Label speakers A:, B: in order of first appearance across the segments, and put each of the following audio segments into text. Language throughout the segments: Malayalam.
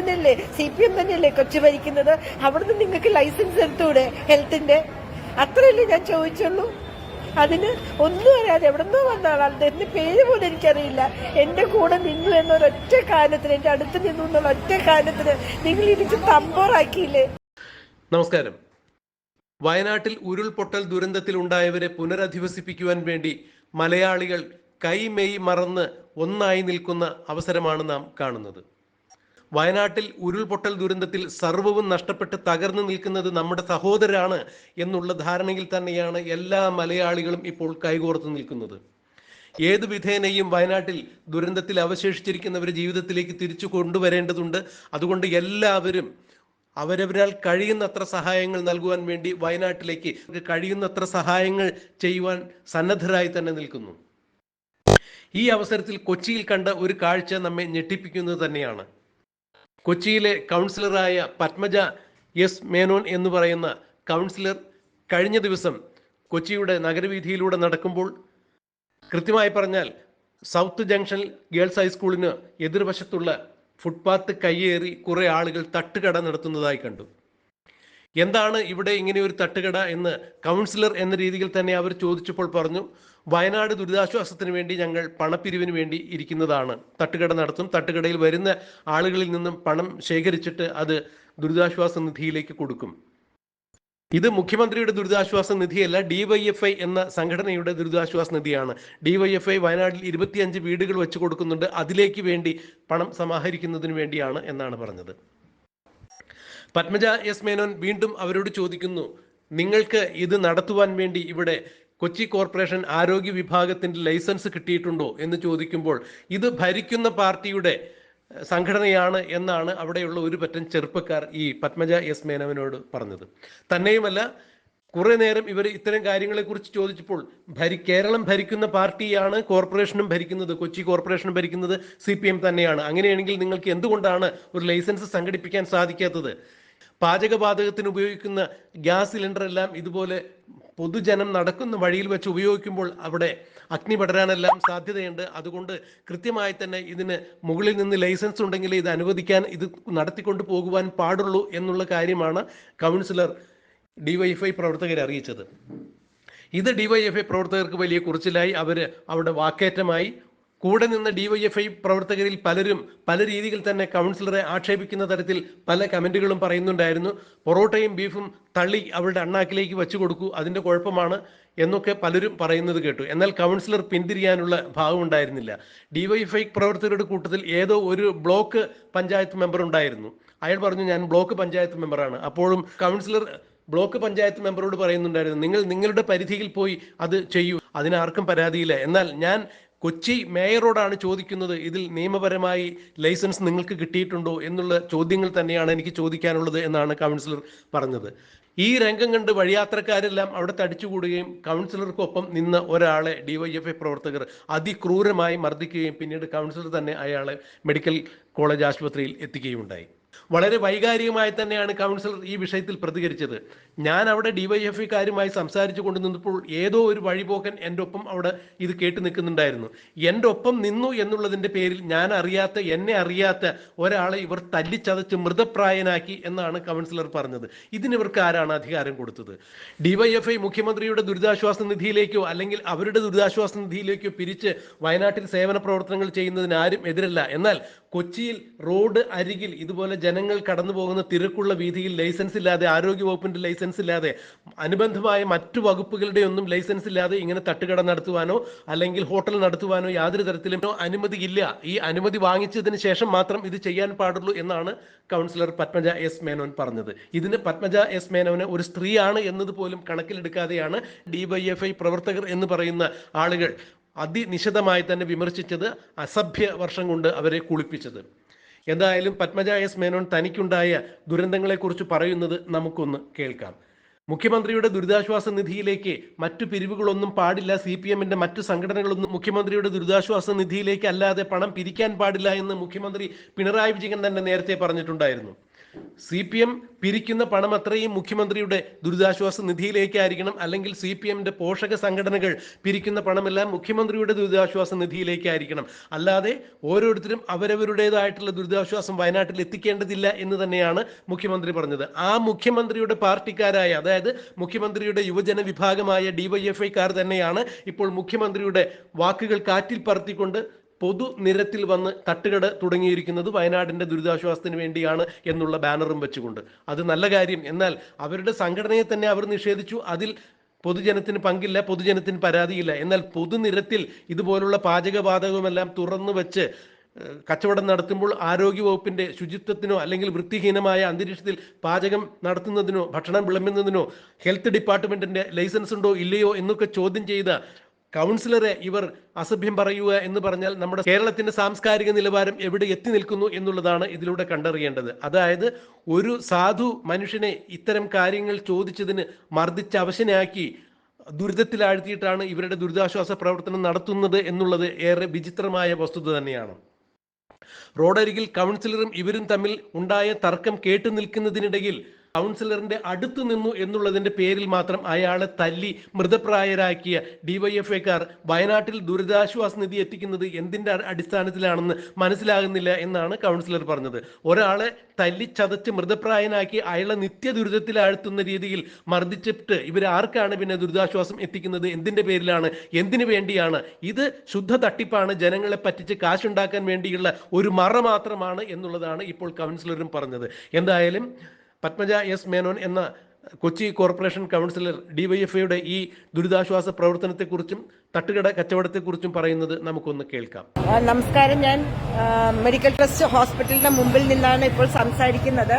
A: തന്നെയല്ലേ? സി പി എം തന്നെയല്ലേ കൊച്ചു ഭരിക്കുന്നത്? അവിടുന്ന് നിങ്ങൾക്ക് ലൈസൻസ് എടുത്തൂടെ ഹെൽത്തിന്റെ അത്രയല്ലേ ഞാൻ ചോദിച്ചുള്ളൂ. അതിന് ഒന്നും അറിയാതെ എവിടെന്നോ വന്ന ആളാണ്. എന്റെ പേര് പോലും എനിക്കറിയില്ല. എന്റെ കൂടെ നിന്നു എന്നൊരൊറ്റ കാരണത്തിന് എന്റെ അടുത്ത് നിന്നു എന്നുള്ള ഒറ്റ കാരണത്തിന് നിങ്ങൾ ഇടിച്ച് തമ്പോറാക്കിയില്ലേ
B: നമസ്കാരം. വയനാട്ടിൽ ഉരുൾപൊട്ടൽ ദുരന്തത്തിലുണ്ടായവരെ പുനരധിവസിപ്പിക്കുവാൻ വേണ്ടി മലയാളികൾ കൈമെയ് മറന്ന് ഒന്നായി നിൽക്കുന്ന അവസരമാണ് നാം കാണുന്നത്. വയനാട്ടിൽ ഉരുൾപൊട്ടൽ ദുരന്തത്തിൽ സർവവും നഷ്ടപ്പെട്ട് തകർന്നു നിൽക്കുന്നത് നമ്മുടെ സഹോദരാണ് എന്നുള്ള ധാരണയിൽ തന്നെയാണ് എല്ലാ മലയാളികളും ഇപ്പോൾ കൈകോർത്ത് നിൽക്കുന്നത്. ഏത് വിധേനയും വയനാട്ടിൽ ദുരന്തത്തിൽ അവശേഷിച്ചിരിക്കുന്നവർ ജീവിതത്തിലേക്ക് തിരിച്ചു കൊണ്ടുവരേണ്ടതുണ്ട്. അതുകൊണ്ട് എല്ലാവരും അവരവരാൽ കഴിയുന്നത്ര സഹായങ്ങൾ നൽകുവാൻ വേണ്ടി വയനാട്ടിലേക്ക് കഴിയുന്നത്ര സഹായങ്ങൾ ചെയ്യുവാൻ സന്നദ്ധരായി തന്നെ നിൽക്കുന്നു. ഈ അവസരത്തിൽ കൊച്ചിയിൽ കണ്ട ഒരു കാഴ്ച നമ്മെ ഞെട്ടിപ്പിക്കുന്നത് തന്നെയാണ്. കൊച്ചിയിലെ കൗൺസിലറായ പത്മജ എസ് മേനോൻ എന്ന് പറയുന്ന കൗൺസിലർ കഴിഞ്ഞ ദിവസം കൊച്ചിയുടെ നഗരവീഥിയിലൂടെ നടക്കുമ്പോൾ കൃത്യമായി പറഞ്ഞാൽ സൗത്ത് ജംഗ്ഷൻ ഗേൾസ് ഹൈസ്കൂളിന് എതിർവശത്തുള്ള ഫുട്പാത്ത് കയ്യേറി കുറേ ആളുകൾ തട്ടുകട നടത്തുന്നതായി കണ്ടു. എന്താണ് ഇവിടെ ഇങ്ങനെ ഒരു തട്ടുകട എന്ന് കൗൺസിലർ എന്ന രീതിയിൽ തന്നെ അവർ ചോദിച്ചപ്പോൾ പറഞ്ഞു വയനാട് ദുരിതാശ്വാസത്തിന് വേണ്ടി ഞങ്ങൾ പണപ്പിരിവിന് വേണ്ടി ഇരിക്കുന്നതാണ്. തട്ടുകട നടത്തും. തട്ടുകടയിൽ വരുന്ന ആളുകളിൽ നിന്നും പണം ശേഖരിച്ചിട്ട് അത് ദുരിതാശ്വാസ നിധിയിലേക്ക് കൊടുക്കും. ഇത് മുഖ്യമന്ത്രിയുടെ ദുരിതാശ്വാസ നിധിയല്ല ഡിവൈഎഫ്ഐ എന്ന സംഘടനയുടെ ദുരിതാശ്വാസ നിധിയാണ്. ഡിവൈഎഫ്ഐ വയനാട്ടിൽ ഇരുപത്തിയഞ്ച് വീടുകൾ വെച്ച് കൊടുക്കുന്നുണ്ട്. അതിലേക്ക് വേണ്ടി പണം സമാഹരിക്കുന്നതിന് വേണ്ടിയാണ് എന്നാണ് പറഞ്ഞത്. പത്മജ എസ് മേനോൻ വീണ്ടും അവരോട് ചോദിക്കുന്നു നിങ്ങൾക്ക് ഇത് നടത്തുവാൻ വേണ്ടി ഇവിടെ കൊച്ചി കോർപ്പറേഷൻ ആരോഗ്യ വിഭാഗത്തിന്റെ ലൈസൻസ് കിട്ടിയിട്ടുണ്ടോ? എന്ന് ചോദിക്കുമ്പോൾ ഇത് ഭരിക്കുന്ന പാർട്ടിയുടെ സംഘടനയാണ് എന്നാണ് അവിടെയുള്ള ഒരു പറ്റം ചെറുപ്പക്കാർ ഈ പത്മജ എസ് മേനോനോട് പറഞ്ഞത്. തന്നെയുമല്ല കുറെ നേരം ഇവർ ഇത്തരം കാര്യങ്ങളെക്കുറിച്ച് ചോദിച്ചപ്പോൾ ഭരി കേരളം ഭരിക്കുന്ന പാർട്ടിയാണ് കോർപ്പറേഷനും ഭരിക്കുന്നത് കൊച്ചി കോർപ്പറേഷനും ഭരിക്കുന്നത് സി പി എം തന്നെയാണ്. അങ്ങനെയാണെങ്കിൽ നിങ്ങൾക്ക് എന്തുകൊണ്ടാണ് ഒരു ലൈസൻസ് സംഘടിപ്പിക്കാൻ സാധിക്കാത്തത്? പാചകവാതകത്തിന് ഉപയോഗിക്കുന്ന ഗ്യാസ് സിലിണ്ടർ എല്ലാം ഇതുപോലെ പൊതുജനം നടക്കുന്ന വഴിയിൽ വെച്ച് ഉപയോഗിക്കുമ്പോൾ അവിടെ അഗ്നി പടരാനെല്ലാം സാധ്യതയുണ്ട്. അതുകൊണ്ട് കൃത്യമായി തന്നെ ഇതിന് മുകളിൽ നിന്ന് ലൈസൻസ് ഉണ്ടെങ്കിൽ ഇത് അനുവദിക്കാൻ ഇത് നടത്തിക്കൊണ്ട് പോകുവാൻ പാടുള്ളൂ എന്നുള്ള കാര്യമാണ് കൗൺസിലർ ഡിവൈഎഫ്ഐ പ്രവർത്തകരെ അറിയിച്ചത്. ഇത് ഡിവൈഎഫ്ഐ പ്രവർത്തകർക്ക് വലിയ കുറിച്ചിലായി അവർ അവിടെ വാക്കേറ്റമായി. കൂടെ നിന്ന ഡിവൈഎഫ്ഐ പ്രവർത്തകരിൽ പലരും പല രീതിയിൽ തന്നെ കൗൺസിലറെ ആക്ഷേപിക്കുന്ന തരത്തിൽ പല കമന്റുകളും പറയുന്നുണ്ടായിരുന്നു. പൊറോട്ടയും ബീഫും തള്ളി അവരുടെ അണ്ണാക്കിലേക്ക് വെച്ചു കൊടുക്കൂ അതിന്റെ കുഴപ്പമാണ് എന്നൊക്കെ പലരും പറയുന്നത് കേട്ടു. എന്നാൽ കൗൺസിലർ പിന്തിരിയാനുള്ള ഭാവം ഉണ്ടായിരുന്നില്ല. ഡിവൈഎഫ്ഐ പ്രവർത്തകരുടെ കൂട്ടത്തിൽ ഏതോ ഒരു ബ്ലോക്ക് പഞ്ചായത്ത് മെമ്പർ ഉണ്ടായിരുന്നു. അയാൾ പറഞ്ഞു ഞാൻ ബ്ലോക്ക് പഞ്ചായത്ത് മെമ്പറാണ്. അപ്പോഴും കൗൺസിലർ ബ്ലോക്ക് പഞ്ചായത്ത് മെമ്പറോട് പറയുന്നുണ്ടായിരുന്നു നിങ്ങൾ നിങ്ങളുടെ പരിധിയിൽ പോയി അത് ചെയ്യൂ അതിനാർക്കും പരാതിയില്ല. എന്നാൽ ഞാൻ കൊച്ചി മേയറോടാണ് ചോദിക്കുന്നത് ഇതിൽ നിയമപരമായി ലൈസൻസ് നിങ്ങൾക്ക് കിട്ടിയിട്ടുണ്ടോ? എന്നുള്ള ചോദ്യങ്ങൾ തന്നെയാണ് എനിക്ക് ചോദിക്കാനുള്ളത് എന്നാണ് കൗൺസിലർ പറഞ്ഞത്. ഈ രംഗം കണ്ട് വഴിയാത്രക്കാരെല്ലാം അവിടെ തടിച്ചുകൂടുകയും കൗൺസിലർക്കൊപ്പം നിന്ന ഒരാളെ ഡിവൈഎഫ്ഐ പ്രവർത്തകർ അതിക്രൂരമായി മർദ്ദിക്കുകയും പിന്നീട് കൗൺസിലർ തന്നെ അയാളെ മെഡിക്കൽ കോളേജ് ആശുപത്രിയിൽ എത്തിക്കുകയുണ്ടായി. വളരെ വൈകാരികമായി തന്നെയാണ് കൗൺസിലർ ഈ വിഷയത്തിൽ പ്രതികരിച്ചത്. ഞാൻ അവിടെ ഡിവൈഎഫ്ഐക്കാരുമായി സംസാരിച്ചു കൊണ്ട് നിന്നപ്പോൾ ഏതോ ഒരു വഴിപോക്കൻ എന്റെ ഒപ്പം അവിടെ ഇത് കേട്ട് നിൽക്കുന്നുണ്ടായിരുന്നു. എന്റെ ഒപ്പം നിന്നു എന്നുള്ളതിന്റെ പേരിൽ ഞാൻ അറിയാത്ത എന്നെ അറിയാത്ത ഒരാളെ ഇവർ തല്ലിച്ചതച്ച് മൃതപ്രായനാക്കി എന്നാണ് കൗൺസിലർ പറഞ്ഞത്. ഇതിനിവർക്ക് ആരാണ് അധികാരം കൊടുത്തത്? ഡിവൈഎഫ്ഐ മുഖ്യമന്ത്രിയുടെ ദുരിതാശ്വാസ നിധിയിലേക്കോ അല്ലെങ്കിൽ അവരുടെ ദുരിതാശ്വാസ നിധിയിലേക്കോ പിരിച്ച് വയനാട്ടിൽ സേവന പ്രവർത്തനങ്ങൾ ചെയ്യുന്നതിന് ആരും എതിരല്ല. എന്നാൽ കൊച്ചിയിൽ റോഡ് അരികിൽ ഇതുപോലെ ജനങ്ങൾ കടന്നു പോകുന്ന തിരക്കുള്ള വീതിയിൽ ലൈസൻസ് ഇല്ലാതെ ആരോഗ്യ വകുപ്പിന്റെ ലൈസൻസ് ഇല്ലാതെ അനുബന്ധമായ മറ്റു വകുപ്പുകളുടെ ഒന്നും ലൈസൻസ് ഇല്ലാതെ ഇങ്ങനെ തട്ടുകട നടത്തുവാനോ അല്ലെങ്കിൽ ഹോട്ടൽ നടത്തുവാനോ യാതൊരു തരത്തിലും അനുമതി ഇല്ല. ഈ അനുമതി വാങ്ങിച്ചതിന് ശേഷം മാത്രം ഇത് ചെയ്യാൻ പാടുള്ളൂ എന്നാണ് കൗൺസിലർ പത്മജ എസ് മേനോൻ പറഞ്ഞത്. ഇതിന് പത്മജ എസ് മേനോന് ഒരു സ്ത്രീയാണ് എന്നതുപോലും കണക്കിലെടുക്കാതെയാണ് ഡിവൈഎഫ്ഐ പ്രവർത്തകർ എന്ന് പറയുന്ന ആളുകൾ അതിനിശിതമായി തന്നെ വിമർശിച്ചത് അസഭ്യ വർഷം കൊണ്ട് അവരെ കുളിപ്പിച്ചത്. എന്തായാലും പത്മജ എസ് മേനോൻ തനിക്കുണ്ടായ ദുരന്തങ്ങളെക്കുറിച്ച് പറയുന്നത് നമുക്കൊന്ന് കേൾക്കാം. മുഖ്യമന്ത്രിയുടെ ദുരിതാശ്വാസ നിധിയിലേക്ക് മറ്റു പിരിവുകളൊന്നും പാടില്ല സി പി എമ്മിന്റെ മറ്റു സംഘടനകളൊന്നും മുഖ്യമന്ത്രിയുടെ ദുരിതാശ്വാസ നിധിയിലേക്ക് അല്ലാതെ പണം പിരിക്കാൻ പാടില്ല എന്ന് മുഖ്യമന്ത്രി പിണറായി വിജയൻ തന്നെ നേരത്തെ പറഞ്ഞിട്ടുണ്ടായിരുന്നു. സി പി എം പിരിക്കുന്ന പണം അത്രയും മുഖ്യമന്ത്രിയുടെ ദുരിതാശ്വാസ നിധിയിലേക്കായിരിക്കണം അല്ലെങ്കിൽ സി പി എമ്മിന്റെ പോഷക സംഘടനകൾ പിരിക്കുന്ന പണമെല്ലാം മുഖ്യമന്ത്രിയുടെ ദുരിതാശ്വാസ നിധിയിലേക്കായിരിക്കണം. അല്ലാതെ ഓരോരുത്തരും അവരവരുടേതായിട്ടുള്ള ദുരിതാശ്വാസം വയനാട്ടിൽ എത്തിക്കേണ്ടതില്ല എന്ന് തന്നെയാണ് മുഖ്യമന്ത്രി പറഞ്ഞത്. ആ മുഖ്യമന്ത്രിയുടെ പാർട്ടിക്കാരായ അതായത് മുഖ്യമന്ത്രിയുടെ യുവജന വിഭാഗമായ ഡിവൈഎഫ്ഐക്കാർ തന്നെയാണ് ഇപ്പോൾ മുഖ്യമന്ത്രിയുടെ വാക്കുകൾ കാറ്റിൽ പറത്തിക്കൊണ്ട് പൊതുനിരത്തിൽ വന്ന് തട്ടുകട തുടങ്ങിയിരിക്കുന്നത് വയനാടിന്റെ ദുരിതാശ്വാസത്തിന് വേണ്ടിയാണ് എന്നുള്ള ബാനറും വെച്ചുകൊണ്ട്. അത് നല്ല കാര്യം. എന്നാൽ അവരുടെ സംഘടനയെ തന്നെ അവർ നിഷേധിച്ചു. അതിൽ പൊതുജനത്തിന് പങ്കില്ല പൊതുജനത്തിന് പരാതിയില്ല. എന്നാൽ പൊതുനിരത്തിൽ ഇതുപോലുള്ള പാചകവാതകവുമെല്ലാം തുറന്നു വെച്ച് കച്ചവടം നടത്തുമ്പോൾ ആരോഗ്യവകുപ്പിന്റെ ശുചിത്വത്തിനോ അല്ലെങ്കിൽ വൃത്തിഹീനമായ അന്തരീക്ഷത്തിൽ പാചകം നടത്തുന്നതിനോ ഭക്ഷണം വിളമ്പുന്നതിനോ ഹെൽത്ത് ഡിപ്പാർട്ട്മെന്റിന്റെ ലൈസൻസ് ഉണ്ടോ ഇല്ലയോ എന്നൊക്കെ ചോദ്യം ചെയ്ത കൗൺസിലറെ ഇവർ അസഭ്യം പറയുക എന്ന് പറഞ്ഞാൽ നമ്മുടെ കേരളത്തിന്റെ സാംസ്കാരിക നിലവാരം എവിടെ എത്തി നിൽക്കുന്നു എന്നുള്ളതാണ് ഇതിലൂടെ കണ്ടറിയേണ്ടത്. അതായത് ഒരു സാധു മനുഷ്യനെ ഇത്തരം കാര്യങ്ങൾ ചോദിച്ചതിന് മർദ്ദിച്ച് അവശനാക്കി ദുരിതത്തിലാഴ്ത്തിയിട്ടാണ് ഇവരുടെ ദുരിതാശ്വാസ പ്രവർത്തനം നടത്തുന്നത് എന്നുള്ളത് ഏറെ വിചിത്രമായ വസ്തുത തന്നെയാണ്. റോഡരികിൽ കൗൺസിലറും ഇവരും തമ്മിൽ ഉണ്ടായ തർക്കം കേട്ടു നിൽക്കുന്നതിനിടയിൽ കൗൺസിലറിന്റെ അടുത്ത് നിന്നു എന്നുള്ളതിന്റെ പേരിൽ മാത്രം അയാളെ തല്ലി മൃതപ്രായരാക്കിയ ഡിവൈഎഫ്ഐക്കാർ വയനാട്ടിൽ ദുരിതാശ്വാസ നിധി എത്തിക്കുന്നത് എന്തിന്റെ അടിസ്ഥാനത്തിലാണെന്ന് മനസ്സിലാകുന്നില്ല എന്നാണ് കൗൺസിലർ പറഞ്ഞത്. ഒരാളെ തല്ലി ചതച്ച് മൃതപ്രായനാക്കി അയാളെ നിത്യ ദുരിതത്തിൽ ആഴ്ത്തുന്ന രീതിയിൽ മർദ്ദിച്ചിട്ട് ഇവർ ആർക്കാണ് പിന്നെ ദുരിതാശ്വാസം എത്തിക്കുന്നത്? എന്തിന്റെ പേരിലാണ്? എന്തിനു വേണ്ടിയാണ്? ഇത് ശുദ്ധ തട്ടിപ്പാണ്. ജനങ്ങളെ പറ്റിച്ച് കാശുണ്ടാക്കാൻ വേണ്ടിയുള്ള ഒരു മറ മാത്രമാണ് എന്നുള്ളതാണ് ഇപ്പോൾ കൗൺസിലറും പറഞ്ഞത്. എന്തായാലും പത്മജ എസ് മേനോൻ എന്ന കൊച്ചി കോർപ്പറേഷൻ കൗൺസിലർ ഡിവൈഎഫ്ഐയുടെ ഈ ദുരിതാശ്വാസ പ്രവർത്തനത്തെക്കുറിച്ചും തട്ടുകട കച്ചവടത്തെക്കുറിച്ചും പറയുന്നത് നമുക്കൊന്ന് കേൾക്കാം.
A: നമസ്കാരം. ഞാൻ മെഡിക്കൽ ട്രസ്റ്റ് ഹോസ്പിറ്റലിന്റെ മുമ്പിൽ നിന്നാണ് ഇപ്പോൾ സംസാരിക്കുന്നത്.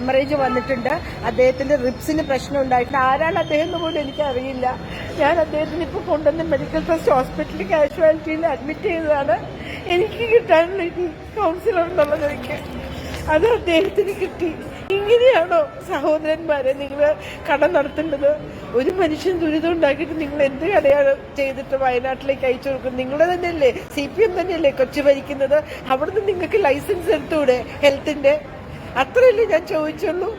A: ഹെമറേജ് വന്നിട്ടുണ്ട്. അദ്ദേഹത്തിന്റെ റിപ്സിന് പ്രശ്നം ഉണ്ടായിട്ടുണ്ട്. ആരാണ് അദ്ദേഹം എന്ന് പോലും എനിക്കറിയില്ല. ഞാൻ അദ്ദേഹത്തിന് ഇപ്പോൾ കൊണ്ടുവന്ന് മെഡിക്കൽ ട്രസ്റ്റ് ഹോസ്പിറ്റലിൽ കാഷ്വാലിറ്റിയിൽ അഡ്മിറ്റ് ചെയ്തതാണ്. എനിക്ക് കിട്ടാനുള്ള കൗൺസിലർ എന്നുള്ളത് എനിക്ക് അത് അദ്ദേഹത്തിന് കിട്ടി. ഇങ്ങനെയാണോ സഹോദരന്മാരെ നിങ്ങൾ കട നടത്തേണ്ടത് ഒരു മനുഷ്യൻ ദുരിതം ഉണ്ടാക്കിയിട്ട് നിങ്ങൾ എന്ത് കടയാണ് ചെയ്തിട്ട് വയനാട്ടിലേക്ക് അയച്ചു കൊടുക്കുന്നത്? നിങ്ങൾ തന്നെയല്ലേ? സി പി എം തന്നെയല്ലേ കൊച്ചു ഭരിക്കുന്നത്? അവിടുന്ന് നിങ്ങൾക്ക് ലൈസൻസ് എടുത്തൂടെ? ഹെൽത്തിന്റെ അത്രയല്ലേ ഞാൻ ചോദിച്ചുള്ളൂ.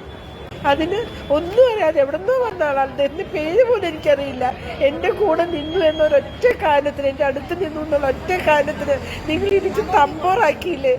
A: അതിന് ഒന്നും അറിയാതെ എവിടെന്നോ വന്ന ആളാണ് അദ്ദേഹത്തിന്റെ പേര് പോലും എനിക്കറിയില്ല. എന്റെ കൂടെ നിന്നു എന്നൊരൊറ്റ കാലത്തിന് എന്റെ അടുത്ത് നിന്നു എന്നുള്ള ഒറ്റ കാലത്തിന് നിങ്ങൾ ഇരിച്ച് തമ്പോറാക്കിയില്ലേ